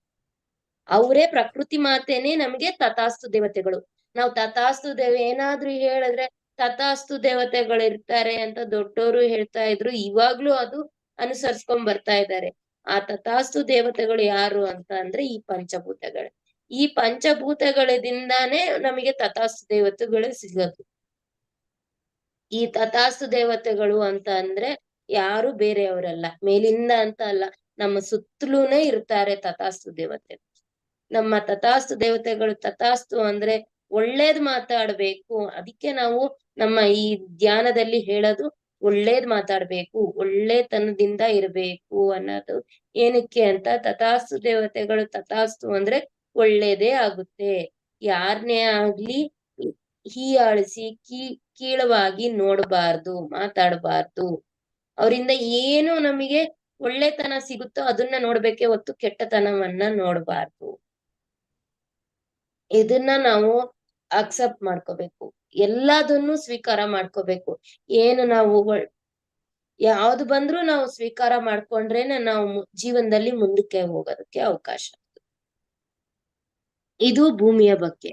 ಅವರೇ ಪ್ರಕೃತಿ ಮಾತೆನೆ ನಮ್ಗೆ ತಥಾಸ್ತು ದೇವತೆಗಳು. ನಾವು ತಥಾಸ್ತು ದೇವ, ಏನಾದ್ರೂ ಹೇಳಿದ್ರೆ ತಥಾಸ್ತು ದೇವತೆಗಳು ಇರ್ತಾರೆ ಅಂತ ದೊಡ್ಡವರು ಹೇಳ್ತಾ ಇದ್ರು. ಇವಾಗ್ಲೂ ಅದು ಅನುಸರಿಸ್ಕೊಂಡ್ ಬರ್ತಾ ಇದ್ದಾರೆ ಆ ತಥಾಸ್ತು ದೇವತೆಗಳು ಯಾರು ಅಂತ ಅಂದ್ರೆ ಈ ಪಂಚಭೂತಗಳು. ಈ ಪಂಚಭೂತಗಳಿಂದಾನೇ ನಮಗೆ ತಥಾಸ್ತು ದೇವತೆಗಳು ಸಿಗೋದು. ಈ ತಥಾಸ್ತು ದೇವತೆಗಳು ಅಂತ ಅಂದ್ರೆ ಯಾರು ಬೇರೆಯವರಲ್ಲ. ಮೇಲಿಂದ ಅಂತ ಅಲ್ಲ. ನಮ್ಮ ಸುತ್ತಲೂನೇ ಇರ್ತಾರೆ ತಥಾಸ್ತು ದೇವತೆ ನಮ್ಮ ತಥಾಸ್ತು ದೇವತೆಗಳು ತಥಾಸ್ತು ಅಂದ್ರೆ ಒಳ್ಳೇದ್ ಮಾತಾಡ್ಬೇಕು. ಅದಕ್ಕೆ ನಾವು ನಮ್ಮ ಈ ಧ್ಯಾನದಲ್ಲಿ ಹೇಳೋದು ಒಳ್ಳೇದ್ ಮಾತಾಡ್ಬೇಕು, ಒಳ್ಳೆತನದಿಂದ ಇರ್ಬೇಕು ಅನ್ನೋದು ಏನಕ್ಕೆ ಅಂತ ತಥಾಸ್ತು ದೇವತೆಗಳು ತಥಾಸ್ತು ಅಂದ್ರೆ ಒಳ್ಳೇದೇ ಆಗುತ್ತೆ. ಯಾರನ್ನೇ ಆಗ್ಲಿ ಹೀಯಾಳಿಸಿ ಕೀ, ಕೀಳವಾಗಿ ನೋಡಬಾರ್ದು, ಮಾತಾಡಬಾರ್ದು. ಅವರಿಂದ ಏನು ನಮಗೆ ಒಳ್ಳೆತನ ಸಿಗುತ್ತೋ ಅದನ್ನ ನೋಡ್ಬೇಕೆ ಹೊತ್ತು ಕೆಟ್ಟತನವನ್ನ ನೋಡಬಾರ್ದು. ಇದನ್ನ ನಾವು ಅಕ್ಸೆಪ್ಟ್ ಮಾಡ್ಕೋಬೇಕು. ಎಲ್ಲದನ್ನು ಸ್ವೀಕಾರ ಮಾಡ್ಕೋಬೇಕು. ಏನು ನಾವು ಯಾವ್ದು ಬಂದ್ರೂ ನಾವು ಸ್ವೀಕಾರ ಮಾಡ್ಕೊಂಡ್ರೇನೆ ನಾವು ಜೀವನದಲ್ಲಿ ಮುಂದಕ್ಕೆ ಹೋಗೋದಕ್ಕೆ ಅವಕಾಶ. ಇದು ಭೂಮಿಯ ಬಗ್ಗೆ.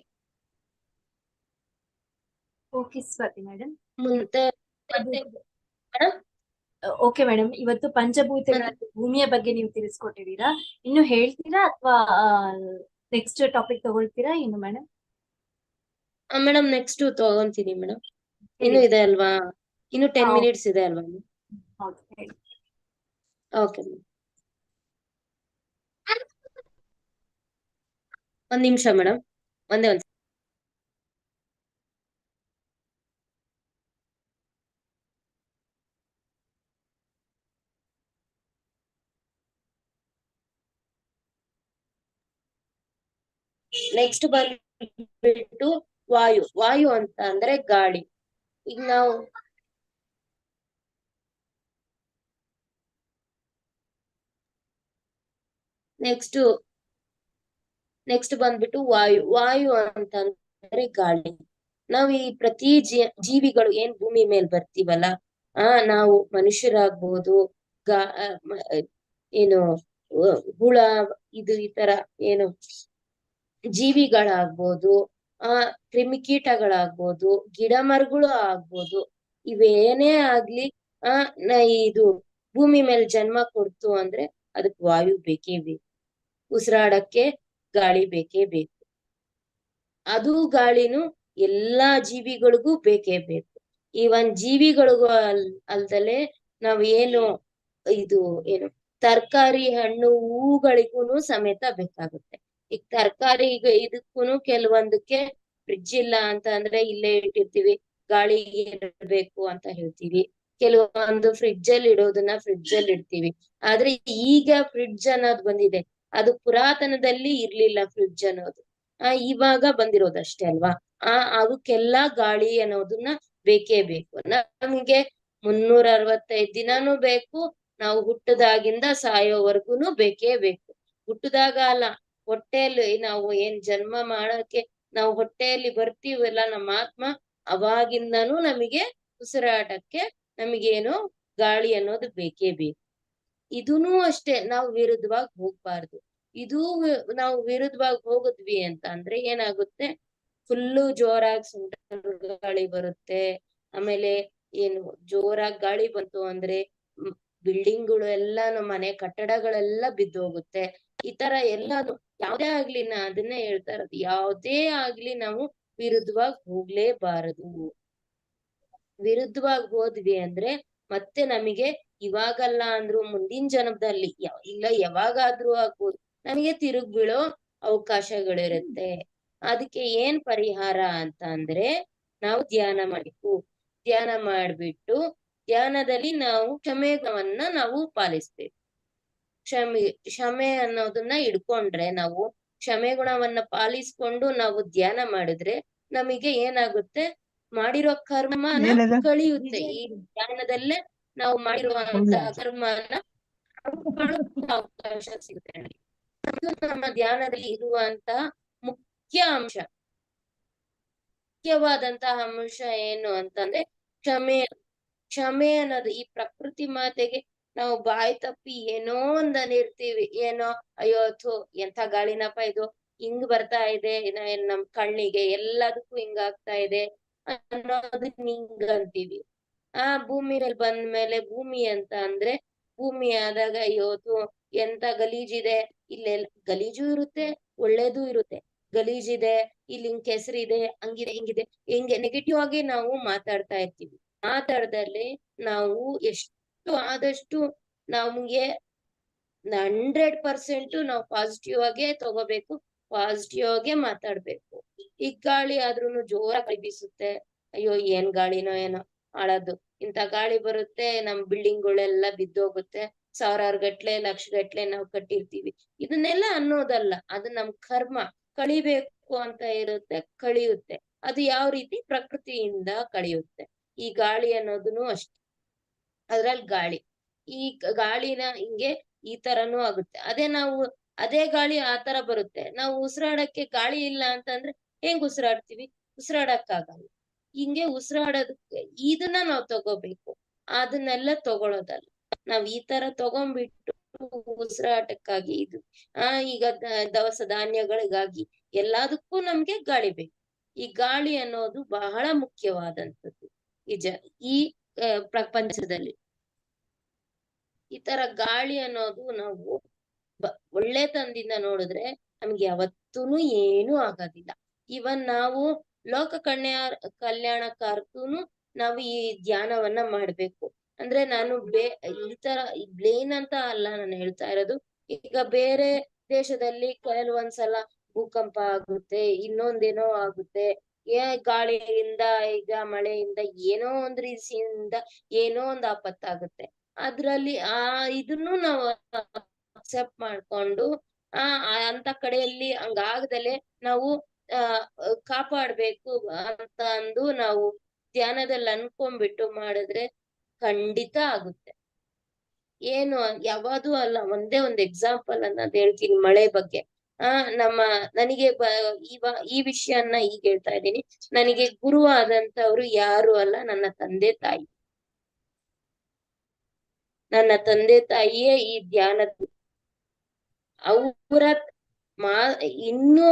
ಓಕೆ ಸ್ವಾತಿ ಮೇಡಮ್ ಮುಂದೆ ಓಕೆ ಮೇಡಮ್ ಇವತ್ತು ಪಂಚಭೂತಗಳ ಭೂಮಿಯ ಬಗ್ಗೆ ನೀವು ತಿಳಿಸ್ಕೊಟ್ಟಿದ್ದೀರಾ? ಇನ್ನು ಹೇಳ್ತೀರಾ ಅಥವಾ ನೆಕ್ಸ್ಟ್ ಟಾಪಿಕ್ ತಗೊಳ್ತೀರಾ ಇನ್ನು ಮೇಡಮ್ ಮೇಡಮ್ ನೆಕ್ಸ್ಟ್ ತಗೊಂತೀನಿ ಮೇಡಮ್ ಇನ್ನು ಇದೆ ಅಲ್ವಾ? ಇನ್ನು ಟೆನ್. ಮಿನಿಟ್ಸ್ ಇದೆ ಅಲ್ವಾ? ಓಕೆ ಒಂದ್ ನಿಮಿಷ ಮೇಡಮ್ ಒಂದೇ ಒಂದ್ ನೆಕ್ಸ್ಟ್ ಬಂದ್ಬಿಟ್ಟು ವಾಯು ವಾಯು ಅಂತ ಅಂದ್ರೆ ಗಾಳಿ. ಈಗ ನಾವು ನೆಕ್ಸ್ಟ್ ನೆಕ್ಸ್ಟ್ ಬಂದ್ಬಿಟ್ಟು ವಾಯು ವಾಯು ಅಂತಂದ್ರೆ ಗಾಳಿ. ನಾವು ಈ ಪ್ರತಿ ಜೀವಿಗಳು ಏನ್ ಭೂಮಿ ಮೇಲೆ ಬರ್ತೀವಲ್ಲ, ಆ, ನಾವು ಮನುಷ್ಯರಾಗ್ಬೋದು, ಗಾ ಏನು, ಹುಳ, ಇದು ಈ ತರ ಏನು ಜೀವಿಗಳಾಗ್ಬೋದು ಆ ಕ್ರಿಮಿಕೀಟಗಳಾಗ್ಬೋದು ಗಿಡ ಮರಗಳು ಆಗ್ಬೋದು, ಇವೇನೇ ಆಗ್ಲಿ, ಆ ಇದು ಭೂಮಿ ಮೇಲೆ ಜನ್ಮ ಕೊಡ್ತು ಅಂದ್ರೆ ಅದಕ್ ವಾಯು ಬೇಕೇ ಬೇಕು. ಉಸಿರಾಡಕ್ಕೆ ಗಾಳಿ ಬೇಕೇ ಬೇಕು. ಅದು ಗಾಳಿನೂ ಎಲ್ಲಾ ಜೀವಿಗಳಿಗೂ ಬೇಕೇ ಬೇಕು. ಈ ಒಂದ್ ಜೀವಿಗಳಿಗೂ ಅಲ್, ಅಲ್ದಲೆ ನಾವ್ ಏನು, ಇದು, ಏನು, ತರಕಾರಿ ಹಣ್ಣು ಹೂಗಳಿಗೂನು ಸಮೇತ ಬೇಕಾಗುತ್ತೆ. ಈಗ ತರಕಾರಿ ಇದಕ್ಕೂನು ಕೆಲವೊಂದಕ್ಕೆ ಫ್ರಿಡ್ಜ್ ಇಲ್ಲ ಅಂತ ಅಂದ್ರೆ ಇಲ್ಲೇ ಇಟ್ಟಿರ್ತೀವಿ ಗಾಳಿ ಇರಬೇಕು ಅಂತ ಹೇಳ್ತೀವಿ. ಕೆಲವೊಂದು ಫ್ರಿಡ್ಜ್ ಅಲ್ಲಿ ಇಡೋದನ್ನ ಫ್ರಿಡ್ಜ್ ಅಲ್ಲಿ ಇಡ್ತೀವಿ. ಆದ್ರೆ ಈಗ ಫ್ರಿಡ್ಜ್ ಅನ್ನೋದು ಬಂದಿದೆ. ಅದು ಪುರಾತನದಲ್ಲಿ ಇರ್ಲಿಲ್ಲ ಫ್ರಿಡ್ಜ್ ಅನ್ನೋದು. ಆ, ಇವಾಗ ಬಂದಿರೋದಷ್ಟೇ ಅಲ್ವಾ? ಆ, ಅದಕ್ಕೆಲ್ಲ ಗಾಳಿ ಅನ್ನೋದನ್ನ ಬೇಕೇ ಬೇಕು. ನಮ್ಗೆ ಮುನ್ನೂರ ಅರವತ್ತೈದ್ ದಿನಾನು ಬೇಕು, ನಾವು ಹುಟ್ಟದಾಗಿಂದ ಸಾಯೋವರೆಗೂನು ಬೇಕೇ ಬೇಕು. ಹುಟ್ಟದಾಗ ಅಲ್ಲ ಹೊಟ್ಟೆಯಲ್ಲಿ ನಾವು ಏನ್ ಜನ್ಮ ಮಾಡಕ್ಕೆ ನಾವು ಹೊಟ್ಟೆಯಲ್ಲಿ ಬರ್ತೀವಲ್ಲ ನಮ್ಮ ಆತ್ಮ, ಅವಾಗಿಂದನೂ ನಮಗೆ ಉಸಿರಾಟಕ್ಕೆ ನಮಗೇನು ಗಾಳಿ ಅನ್ನೋದು ಬೇಕೇ ಬೇಕು. ಇದೂನು ಅಷ್ಟೇ, ನಾವು ವಿರುದ್ಧವಾಗಿ ಹೋಗ್ಬಾರ್ದು. ಇದು ನಾವು ವಿರುದ್ಧವಾಗಿ ಹೋಗಿದ್ವಿ ಅಂತ ಅಂದ್ರೆ ಏನಾಗುತ್ತೆ? ಫುಲ್ಲು ಜೋರಾಗಿ ಸುಂಟರ್ ಗಾಳಿ ಬರುತ್ತೆ. ಆಮೇಲೆ ಏನು ಜೋರಾಗಿ ಗಾಳಿ ಬಂತು ಅಂದ್ರೆ, ಬಿಲ್ಡಿಂಗ್ಗಳು ಎಲ್ಲಾನು ಮನೆ ಕಟ್ಟಡಗಳೆಲ್ಲ ಬಿದ್ದೋಗುತ್ತೆ. ಈ ತರ ಎಲ್ಲಾನು, ಯಾವ್ದೇ ಆಗ್ಲಿ ನಾ ಅದನ್ನೇ ಹೇಳ್ತಾ ಇರೋದು. ಯಾವ್ದೇ ಆಗ್ಲಿ ನಾವು ವಿರುದ್ಧವಾಗಿ ಹೋಗ್ಲೇಬಾರದು. ವಿರುದ್ಧವಾಗಿ ಹೋದ್ವಿ ಅಂದ್ರೆ ಮತ್ತೆ ನಮಗೆ ಇವಾಗಲ್ಲ ಅಂದ್ರು ಮುಂದಿನ ಜನ್ಮದಲ್ಲಿ ಇಲ್ಲ ಯಾವಾಗಾದ್ರೂ ಆಗ್ಬೋದು. ನಮಗೆ ತಿರುಗ್ ಬೀಳೋ ಅವಕಾಶಗಳಿರುತ್ತೆ. ಅದಕ್ಕೆ ಏನ್ ಪರಿಹಾರ ಅಂತ ಅಂದ್ರೆ ನಾವು ಧ್ಯಾನ ಮಾಡಬೇಕು. ಧ್ಯಾನ ಮಾಡ್ಬಿಟ್ಟು ಧ್ಯಾನದಲ್ಲಿ ನಾವು ಕ್ಷಮೆಗವನ್ನ ನಾವು ಪಾಲಿಸ್ಬೇಕು. ಕ್ಷಮೆ ಕ್ಷಮೆ ಅನ್ನೋದನ್ನ ಇಡ್ಕೊಂಡ್ರೆ ನಾವು ಕ್ಷಮೆ ಗುಣವನ್ನ ಪಾಲಿಸ್ಕೊಂಡು ನಾವು ಧ್ಯಾನ ಮಾಡಿದ್ರೆ ನಮಗೆ ಏನಾಗುತ್ತೆ? ಮಾಡಿರೋ ಕರ್ಮ ಕಳಿಯುತ್ತೆ. ಈ ಧ್ಯಾನದಲ್ಲೇ ನಾವು ಮಾಡಿರುವಂತಹ ಕರ್ಮನ ಅವಕಾಶ ಸಿಗುತ್ತೆ. ನಮ್ಮ ಧ್ಯಾನದಲ್ಲಿ ಇರುವಂತಹ ಮುಖ್ಯ ಅಂಶ. ಮುಖ್ಯವಾದಂತಹ ಅಂಶ ಏನು ಅಂತಂದ್ರೆ ಕ್ಷಮೆ. ಕ್ಷಮೆ ಅನ್ನೋದು ಈ ಪ್ರಕೃತಿ ಮಾತೆಗೆ ನಾವು ಬಾಯಿ ತಪ್ಪಿ ಏನೋ ಒಂದ್ ಅನಿರ್ತೀವಿ ಏನೋ, ಅಯ್ಯೋ, ಥು, ಎಂಥ ಗಾಳಿನಪ್ಪ ಇದು? ಹಿಂಗ್ ಬರ್ತಾ ಇದೆ. ನಮ್ ಕಣ್ಣಿಗೆ ಎಲ್ಲದಕ್ಕೂ ಹಿಂಗ್ ಆಗ್ತಾ ಇದೆ ಅನ್ನೋದನ್ನ ಹಿಂಗ್ ಅಂತೀವಿ. ಆ ಭೂಮಿ ಮೇಲೆ ಬಂದ್ಮೇಲೆ ಭೂಮಿ ಅಂತ ಅಂದ್ರೆ ಭೂಮಿ ಆದಾಗ, ಅಯ್ಯೋ, ಥು ಎಂತ ಗಲೀಜಿದೆ. ಇಲ್ಲೆಲ್ಲ ಗಲೀಜು ಇರುತ್ತೆ, ಒಳ್ಳೇದು ಇರುತ್ತೆ. ಗಲೀಜಿದೆ ಇಲ್ಲಿ ಹಿಂಗ್ ಕೆಸರಿದೆ, ಹಂಗಿದೆ, ಹಿಂಗಿದೆ. ಹಿಂಗೆ ನೆಗೆಟಿವ್ ಆಗಿ ನಾವು ಮಾತಾಡ್ತಾ ಇರ್ತೀವಿ. ಮಾತಾಡದಲ್ಲಿ ನಾವು ಎಷ್ಟು ಆದಷ್ಟು ನಮ್ಗೆ ಹಂಡ್ರೆಡ್ ಪರ್ಸೆಂಟ್ ನಾವು ಪಾಸಿಟಿವ್ ಆಗೇ ತಗೋಬೇಕು ಪಾಸಿಟಿವ್ ಆಗೇ ಮಾತಾಡ್ಬೇಕು. ಈ ಗಾಳಿ ಆದ್ರೂನು ಜೋರಾಗಿ ಬೀಸುತ್ತೆ. ಅಯ್ಯೋ, ಏನ್ ಗಾಳಿನೋ ಏನೋ ಆಳೋದು ಇಂಥ ಗಾಳಿ ಬರುತ್ತೆ, ನಮ್ ಬಿಲ್ಡಿಂಗ್ ಗಳೆಲ್ಲ ಬಿದ್ದೋಗುತ್ತೆ. ಸಾವಿರಾರು ಗಟ್ಲೆ, ಲಕ್ಷ ಗಟ್ಲೆ ನಾವು ಕಟ್ಟಿರ್ತೀವಿ. ಇದನ್ನೆಲ್ಲ ಅನ್ನೋದಲ್ಲ, ಅದು ನಮ್ ಕರ್ಮ. ಕಳಿಬೇಕು ಅಂತ ಇರುತ್ತೆ, ಕಳಿಯುತ್ತೆ. ಅದು ಯಾವ ರೀತಿ? ಪ್ರಕೃತಿಯಿಂದ ಕಳಿಯುತ್ತೆ. ಈ ಗಾಳಿ ಅನ್ನೋದನ್ನು ಅಷ್ಟೇ. ಅದ್ರಲ್ಲಿ ಗಾಳಿ. ಈ ಗಾಳಿನ ಹಿಂಗೆ ಈ ತರನೂ ಆಗುತ್ತೆ. ಅದೇ ನಾವು, ಅದೇ ಗಾಳಿ ಆ ತರ ಬರುತ್ತೆ. ನಾವು ಉಸಿರಾಡಕ್ಕೆ ಗಾಳಿ ಇಲ್ಲ ಅಂತಂದ್ರೆ ಹೆಂಗ್ ಉಸಿರಾಡ್ತೀವಿ? ಉಸಿರಾಡಕ್ಕಾಗಲ್ಲ. ಹಿಂಗೆ ಉಸಿರಾಡೋದಕ್ಕೆ ಇದನ್ನ ನಾವು ತಗೋಬೇಕು. ಅದನ್ನೆಲ್ಲ ತಗೊಳೋದಲ್ಲ. ನಾವ್ ಈ ತರ ತಗೊಂಡ್ಬಿಟ್ಟು ಉಸಿರಾಟಕ್ಕಾಗಿ ಇದು, ಆ, ಈಗ ದವಸ ಧಾನ್ಯಗಳಿಗಾಗಿ ಎಲ್ಲದಕ್ಕೂ ನಮ್ಗೆ ಗಾಳಿ ಬೇಕು. ಈ ಗಾಳಿ ಅನ್ನೋದು ಬಹಳ ಮುಖ್ಯವಾದಂಥದ್ದು. ನಿಜ ಈ ಪ್ರಪಂಚದಲ್ಲಿ. ಈ ತರ ಗಾಳಿ ಅನ್ನೋದು ನಾವು ಒಳ್ಳೆ ಒಳ್ಳೆತನದಿಂದ ನೋಡಿದ್ರೆ ನಮ್ಗೆ ಯಾವತ್ತೂನು ಏನೂ ಆಗೋದಿಲ್ಲ. ಇವನ್ ನಾವು ಲೋಕ ಕಲ್ಯಾಣ ಕಲ್ಯಾಣಕ್ಕಾರ್ತೂನು ನಾವು ಈ ಧ್ಯಾನವನ್ನ ಮಾಡ್ಬೇಕು. ಅಂದ್ರೆ ನಾನು ಬೇ, ಈ ತರ ಬ್ಲೇನ್ ಅಂತ ಅಲ್ಲ ನಾನು ಹೇಳ್ತಾ ಇರೋದು. ಈಗ ಬೇರೆ ದೇಶದಲ್ಲಿ ಕೆಲವೊಂದ್ಸಲ ಭೂಕಂಪ ಆಗುತ್ತೆ, ಇನ್ನೊಂದೇನೋ ಆಗುತ್ತೆ. ಏ ಗಾಳಿಯಿಂದ, ಈಗ ಮಳೆಯಿಂದ ಏನೋ ಒಂದ್ ರೀತಿಯಿಂದ ಏನೋ ಒಂದ್ ಆಪತ್ತಾಗುತ್ತೆ. ಅದ್ರಲ್ಲಿ ಆ ಇದನ್ನು ನಾವು ಅಕ್ಸೆಪ್ಟ್ ಮಾಡ್ಕೊಂಡು, ಆ ಅಂತ ಕಡೆಯಲ್ಲಿ ಹಂಗಾಗ್ದಲೆ ನಾವು, ಆ, ಕಾಪಾಡ್ಬೇಕು ಅಂತ ಅಂದು ನಾವು ಧ್ಯಾನದಲ್ಲಿ ಅನ್ಕೊಂಡ್ಬಿಟ್ಟು ಮಾಡಿದ್ರೆ ಖಂಡಿತ ಆಗುತ್ತೆ. ಏನು ಯಾವಾಗೂ ಅಲ್ಲ, ಒಂದೇ ಒಂದ್ ಎಕ್ಸಾಂಪಲ್ ಅನ್ನೋದ್ ಹೇಳ್ತೀನಿ ಮಳೆ ಬಗ್ಗೆ. ಆ, ನಮ್ಮ, ನನಗೆ ಇವ ಈ ವಿಷಯನ್ನ ಈಗ ಹೇಳ್ತಾ ಇದ್ದೀನಿ. ನನಗೆ ಗುರು ಆದಂತವ್ರು ಯಾರು ಅಲ್ಲ, ನನ್ನ ತಂದೆ ತಾಯಿ. ನನ್ನ ತಂದೆ ತಾಯಿಯೇ ಈ ಧ್ಯಾನದ ಅವರ ಮಾ, ಇನ್ನೂ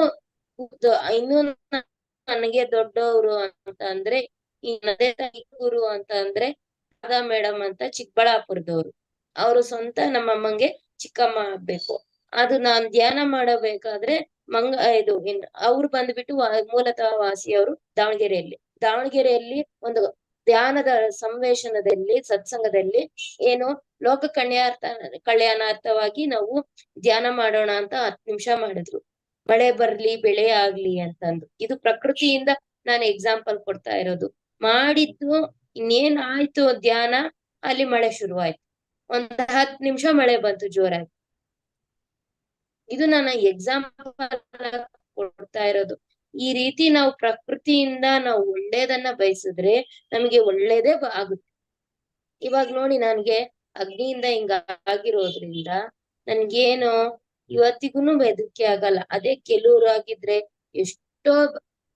ಇನ್ನೂ ನನಗೆ ದೊಡ್ಡವರು ಅಂತ ಅಂದ್ರೆ, ಈ ತಂದೆ ತಾಯಿ ಗುರು ಅಂತ ಅಂದ್ರೆ ಮೇಡಮ್ ಅಂತ ಚಿಕ್ಕಬಳ್ಳಾಪುರದವ್ರು. ಅವರು ಸ್ವಂತ ನಮ್ಮಮ್ಮಂಗೆ ಚಿಕ್ಕಮ್ಮ ಆಗ್ಬೇಕು. ಅದು ನಾನ್ ಧ್ಯಾನ ಮಾಡಬೇಕಾದ್ರೆ ಮಂಗ, ಇದು ಅವ್ರು ಬಂದ್ಬಿಟ್ಟು ಮೂಲತಃ ವಾಸಿಯವರು ದಾವಣಗೆರೆಯಲ್ಲಿ. ದಾವಣಗೆರೆಯಲ್ಲಿ ಒಂದು ಧ್ಯಾನದ ಸಂವೇಶನದಲ್ಲಿ, ಸತ್ಸಂಗದಲ್ಲಿ ಏನು ಲೋಕ ಕಲ್ಯಾಣ ಕಲ್ಯಾಣಾರ್ಥವಾಗಿ ನಾವು ಧ್ಯಾನ ಮಾಡೋಣ ಅಂತ ಹತ್ ನಿಮಿಷ ಮಾಡಿದ್ರು. ಮಳೆ ಬರ್ಲಿ, ಬೆಳೆ ಆಗ್ಲಿ ಅಂತಂದು. ಇದು ಪ್ರಕೃತಿಯಿಂದ ನಾನು ಎಕ್ಸಾಂಪಲ್ ಕೊಡ್ತಾ ಇರೋದು. ಮಾಡಿದ್ದು ಇನ್ನೇನ್ ಆಯ್ತು ಧ್ಯಾನ, ಅಲ್ಲಿ ಮಳೆ ಶುರುವಾಯ್ತು. ಒಂದ್ ಹತ್ ನಿಮಿಷ ಮಳೆ ಬಂತು ಜೋರಾಗಿ. ಇದು ನನ್ನ ಎಕ್ಸಾಂಪಲ್ ಕೊಡ್ತಾ ಇರೋದು. ಈ ರೀತಿ ನಾವು ಪ್ರಕೃತಿಯಿಂದ ನಾವು ಒಳ್ಳೇದನ್ನ ಬಯಸಿದ್ರೆ ನಮಗೆ ಒಳ್ಳೇದೇ ಆಗುತ್ತೆ. ಇವಾಗ ನೋಡಿ ನನ್ಗೆ ಅಗ್ನಿಯಿಂದ ಹಿಂಗ ಆಗಿರೋದ್ರಿಂದ ನನ್ಗೇನು ಇವತ್ತಿಗೂನು ಬೆದಕೆ ಆಗಲ್ಲ. ಅದೇ ಕೆಲವ್ರು ಆಗಿದ್ರೆ ಎಷ್ಟೋ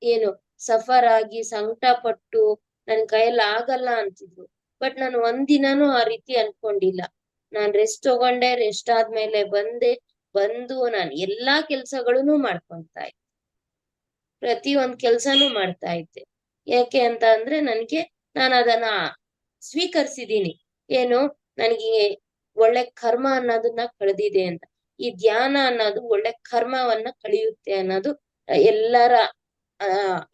ಏನು ಸಫರ್ ಆಗಿ ಸಂಕಟ ಪಟ್ಟು ನನ್ ಕೈಯಲ್ಲಿ ಆಗಲ್ಲ ಅಂತಿದ್ರು. ಬಟ್ ನಾನು ಒಂದಿನಾನು ಆ ರೀತಿ ಅನ್ಕೊಂಡಿಲ್ಲ. ನಾನ್ ರೆಸ್ಟ್ ತಗೊಂಡೆ ರೆಸ್ಟ್ ಆದ್ಮೇಲೆ ಬಂದೆ. ಬಂದು ನಾನು ಎಲ್ಲಾ ಕೆಲ್ಸಗಳನ್ನು ಮಾಡ್ಕೊಂತಾ ಇದ್ದೆ. ಪ್ರತಿ ಒಂದ್ ಕೆಲ್ಸನೂ ಮಾಡ್ತಾ ಇದ್ದೆ. ಯಾಕೆ ಅಂತ ಅಂದ್ರೆ ನನ್ಗೆ ನಾನು ಅದನ್ನ ಸ್ವೀಕರಿಸಿದೀನಿ. ಏನು ನನಗೆ ಒಳ್ಳೆ ಕರ್ಮ ಅನ್ನೋದನ್ನ ಕಳೆದಿದೆ ಅಂತ. ಈ ಧ್ಯಾನ ಅನ್ನೋದು ಒಳ್ಳೆ ಕರ್ಮವನ್ನ ಕಳಿಯುತ್ತೆ ಅನ್ನೋದು ಎಲ್ಲರ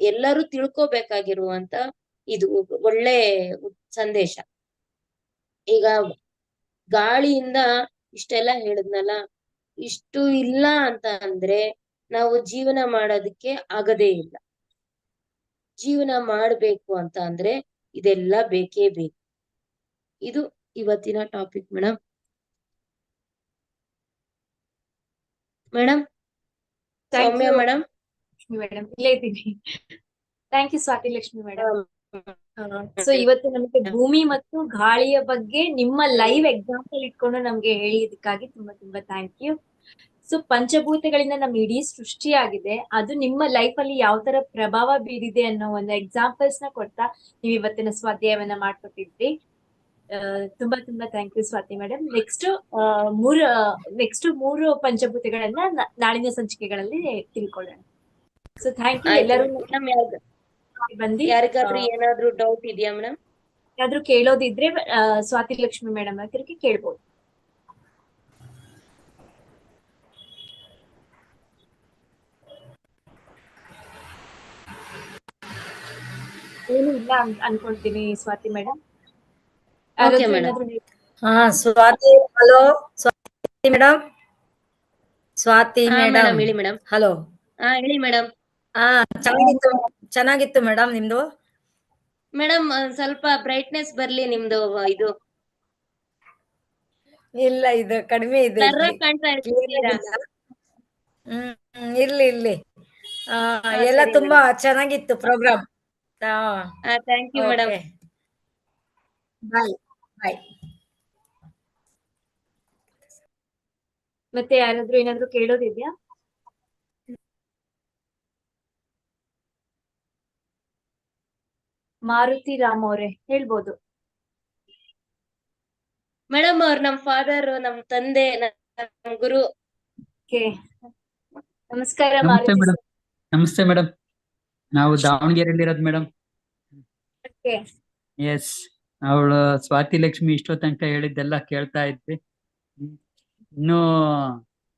ಎಲ್ಲರೂ ತಿಳ್ಕೊಬೇಕಾಗಿರುವಂತ ಇದು ಒಳ್ಳೆ ಸಂದೇಶ. ಈಗ ಗಾಳಿಯಿಂದ ಇಷ್ಟೆಲ್ಲ ಹೇಳಿದ್ನಲ್ಲ ಇಷ್ಟು ಇಲ್ಲ ಅಂತ ಅಂದ್ರೆ ನಾವು ಜೀವನ ಮಾಡೋದಕ್ಕೆ ಆಗದೇ ಇಲ್ಲ. ಜೀವನ ಮಾಡ್ಬೇಕು ಅಂತ ಅಂದ್ರೆ ಇದೆಲ್ಲ ಬೇಕೇ ಬೇಕು. ಇದು ಇವತ್ತಿನ topic madam madam Soumya madam Lakshmi madam ಇಲ್ಲೇ ಇದ್ದೀನಿ. Thank you Swathi Lakshmi madam so ಇವತ್ತು ನಮಗೆ ಭೂಮಿ ಮತ್ತು ಗಾಳಿಯ ಬಗ್ಗೆ ನಿಮ್ಮ ಲೈವ್ ಎಕ್ಸಾಂಪಲ್ ಇಟ್ಕೊಂಡು ನಮ್ಗೆ ಹೇಳಿದಕ್ಕಾಗಿ ತುಂಬಾ ತುಂಬಾ ಥ್ಯಾಂಕ್ ಯು ಸೊ ಪಂಚಭೂತಗಳಿಂದ ನಮ್ಮ ಇಡೀ ಸೃಷ್ಟಿಯಾಗಿದೆ ಅದು ನಿಮ್ಮ ಲೈಫ್ ಅಲ್ಲಿ ಯಾವ ತರ ಪ್ರಭಾವ ಬೀರಿದೆ ಅನ್ನೋ ಒಂದು ಎಕ್ಸಾಂಪಲ್ಸ್ನ ಕೊಡ್ತಾ ನೀವು ಇವತ್ತಿನ ಸ್ವಾಧ್ಯಾಯವನ್ನ ಮಾಡ್ಕೊಟ್ಟಿದ್ರಿ. ತುಂಬಾ ತುಂಬಾ thank you Swathi madam next ಮೂರು ನೆಕ್ಸ್ಟ್ ಮೂರು ಪಂಚಭೂತಗಳನ್ನ ನಾಳಿನ ಸಂಚಿಕೆಗಳಲ್ಲಿ ತಿಳ್ಕೊಳ್ಳೋಣ. ಸೊ ಥ್ಯಾಂಕ್ ಯು ಎಲ್ಲರೂ ಬಂದು. ಯಾರಿಗಾದ್ರೂ ಏನಾದ್ರೂ ಡೌಟ್ ಇದೆಯಾ ಮೇಡಮ್ ಯಾವ್ದಾದ್ರು ಕೇಳೋದಿದ್ರೆ ಸ್ವಾತಿ ಲಕ್ಷ್ಮಿ ಮೇಡಮ್ ಹತ್ತಿರಕ್ಕೆ ಕೇಳ್ಬೋದು. ಏನು ಇಲ್ಲ ಅನ್- ಅನ್ಕೊಳ್ತೀನಿ ಸ್ವಾತಿ ಮೇಡಮ್. ಹಾ Swathi hello? Swathi madam Swathi madam ಹೇಳಿ ಮೇಡಮ್ ಹಲೋ? ಹಾ ಹೇಳಿ ಮೇಡಮ್ ಹಾ ಚೆನ್ನಾಗಿತ್ತು ಚೆನ್ನಾಗಿತ್ತು ಮೇಡಮ್ ನಿಮ್ದು? ಮೇಡಮ್ ಸ್ವಲ್ಪ ಬ್ರೈಟ್ನೆಸ್ ಬರ್ಲಿ ನಿಮ್ದು ಇದು. ಇಲ್ಲ ಇದು ಕಡಿಮೆ ಇದೆ. ಬ್ಲರ್ ಇಲ್ಲಿ. ಕಾಣ್ತಾ ಇರ್ತೀರಾ ಹ್ಮ್ ಇರ್ಲಿ ಇರ್ಲಿ. ಆ, ಎಲ್ಲ ಸರಿ ತುಂಬಾ ಚೆನ್ನಾಗಿತ್ತು programme. Thank you madam. Bye bye ಮತ್ತೆ ಯಾರಾದ್ರೂ ಏನಾದ್ರೂ ಕೇಳೋದಿದ್ಯಾ? ಮಾರುತಿ ರಾಮ್ ಅವರೇ ಹೇಳ್ಬೋದು. ಮೇಡಮ್ ಅವ್ರು ನಮ್ ಫಾದರ್ ನಮ್ ತಂದೆ ನಮ್ ಗುರು. ನಮಸ್ಕಾರ ನಮಸ್ತೆ ಮಾರುತಿ ಮೇಡಮ್. ನಾವು ದಾವಣಗೆರೆಯಲ್ಲಿ ಇರೋದು ಮೇಡಮ್ ಎಸ್ ಅವಳು ಸ್ವಾತಿ ಲಕ್ಷ್ಮಿ ಇಷ್ಟೋ ತನಕ ಹೇಳಿದ್ದೆಲ್ಲ ಕೇಳ್ತಾ ಇದ್ವಿ. ಇನ್ನು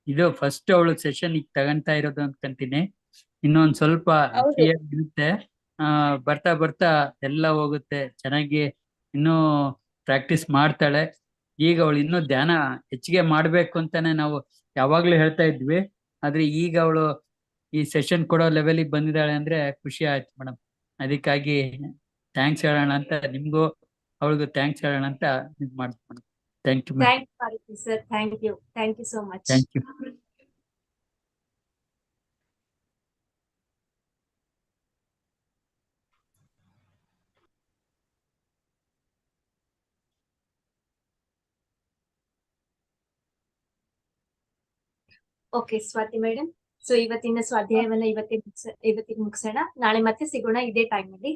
ಇದು ಫಸ್ಟ್ ಅವಳು ಸೆಷನ್ ಈಗ ತಗೊಂತಾ ಇರೋದು ಅನ್ಕಂತೀನಿ. ಇನ್ನೊಂದ್ ಸ್ವಲ್ಪ. ಇರುತ್ತೆ. ಆ ಬರ್ತಾ ಬರ್ತಾ ಎಲ್ಲ ಹೋಗುತ್ತೆ. ಚೆನ್ನಾಗಿ ಇನ್ನೂ ಪ್ರಾಕ್ಟೀಸ್ ಮಾಡ್ತಾಳೆ. ಈಗ ಅವಳು ಇನ್ನೂ ಧ್ಯಾನ ಹೆಚ್ಚಿಗೆ ಮಾಡ್ಬೇಕು ಅಂತಾನೆ ನಾವು ಯಾವಾಗ್ಲೂ ಹೇಳ್ತಾ ಇದ್ವಿ. ಆದ್ರೆ ಈಗ ಅವಳು ಈ ಸೆಷನ್ ಕೊಡೋ ಲೆವೆಲಿಗೆ ಬಂದಿದ್ದಾಳೆ ಅಂದ್ರೆ ಖುಷಿ ಆಯ್ತು ಮೇಡಮ್ ಅದಕ್ಕಾಗಿ ಥ್ಯಾಂಕ್ಸ್ ಹೇಳೋಣ ಅಂತ ನಿಮ್ಗೂ ಅವಳಿಗೂ ಥ್ಯಾಂಕ್ಸ್ ಹೇಳೋಣ ಅಂತ ಇದು ಮಾಡ್ತೀನಿ madam thank you thank you sir thank you thank you so much thank you okay Swathi madam so ಇವತ್ತಿನ ಸ್ವಾಧ್ಯಾಯವನ್ನ ಇವತ್ತಿಗೆ ಮುಗ್ಸ ಇವತ್ತಿಗೆ ಮುಗಿಸೋಣ. ನಾಳೆ ಮತ್ತೆ ಸಿಗೋಣ ಇದೇ ಟೈಮ್ ಅಲ್ಲಿ.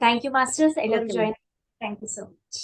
ಥ್ಯಾಂಕ್ ಯು ಮಾಸ್ಟರ್ಸ್ ಎಲ್ಲರೂ join thank you so much